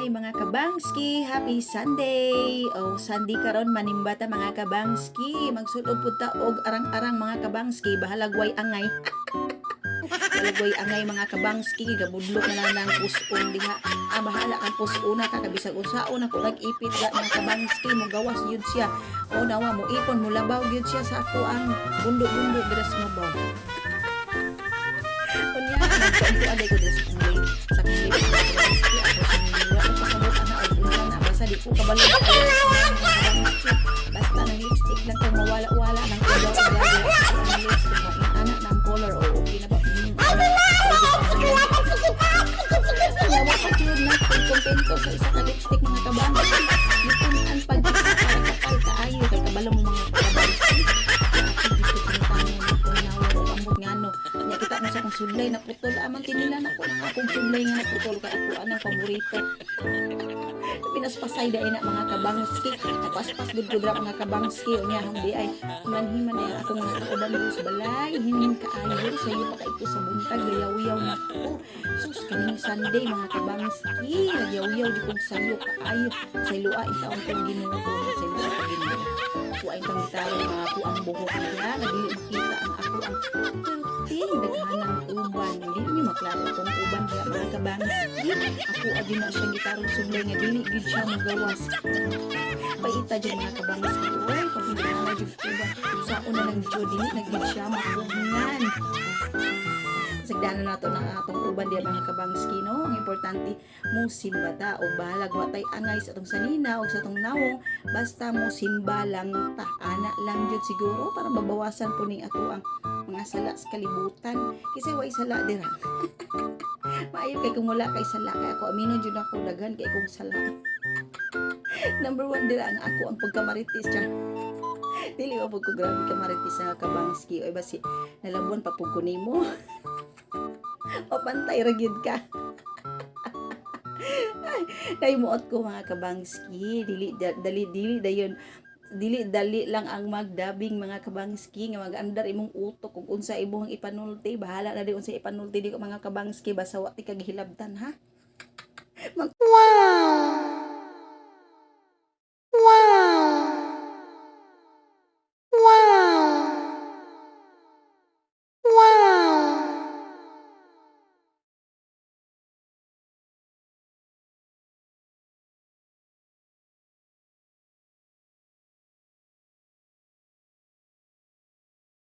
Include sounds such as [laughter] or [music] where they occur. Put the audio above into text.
Ay mga kabangski, happy Sunday! O Sunday karon manimbata mga kabangski. Magsulod po ta og arang-arang mga kabangski, bahalagway angay. [laughs] Bahalagway angay mga kabangski, gabudlok na lang ng puson diha. Ah, bahala ang pusuna ka kabisag usaon ako nag-ipit ga mga kabangski mo gawas yun siya. O nawa mo ipon mo labaw yun siya sa ako ang bundok-bundok dira sa mabaw. Kunya, [laughs] nagkuanto aday ko Basta ng lipstick lang kung mawala-wala ng ilaw o gagawin ang lipstick mo. Anak ng color o okay na ba? Hmm, ano? Yawa ka yun na kung kontento sa isa ka lipstick mga kabangsi. Lipunan pag isa para kapal kaayo kay kabalo mo mga kabangsi. Ako dito sa tanong na kung nawaro ambot nga no. Nya kita mo sa kong sulay na putol. Aman tinilan ako ng akong sulay nga naputol kay ako anang paborito. Pinaspasay dahil na mga kabangski. Nagpaspas gud gud mga kabangski. Unya hindi ay manhiman ay ako mga kauban sa balay. Hinin kaayo sa iyo pa ko sa buntag gayaw-yaw na ko. Sus kaning Sunday mga kabangski. Nagyaw-yaw di kong sayo kaayo. Sa lua itaon kong Ginoo sa lua kong Ginoo. Kuha itong gitaro mga ako ang buhok niya. Nadili makita ang ako ang perting daghanang uban. Niyo maklaro kung uban niya mga kabangski. Ako adi na siya gitarong sublay nga dili gid siya magawas. Paita jud mga kabangski. Oy, kung hindi na jud uban. Sa una lang jud dili na gid siya makugngan. Sagdanan nato ng atong uban diya mga kabangski no. Importante mo simba ta o bahalag wa angay sa atong sanina o sa atong nawong basta mo simba lang ta ana lang jud siguro para mabawasan po ning ato ang mga sala sa kalibutan. Kasi way sala dira. [laughs] Maayo kay kung wala kay sala kay ako amino jud ako daghan kay kung sala. [laughs] Number one dira ang ako ang pagkamaritis siya [laughs] dili mo pag ko grabe ka maritis sa kabangski o basi nalabon pa pug ko nimo. O pantay ra gyud ka Ay, muot ko mga kabangski. Dili, da- dali, dili, dayon dili dali lang ang magdabing mga kabangski nga mag-andar imong utok kung unsa imong ipanulti bahala na di unsa ipanulti di ko mga kabangski basta wa ti kagihilabtan ha Wow!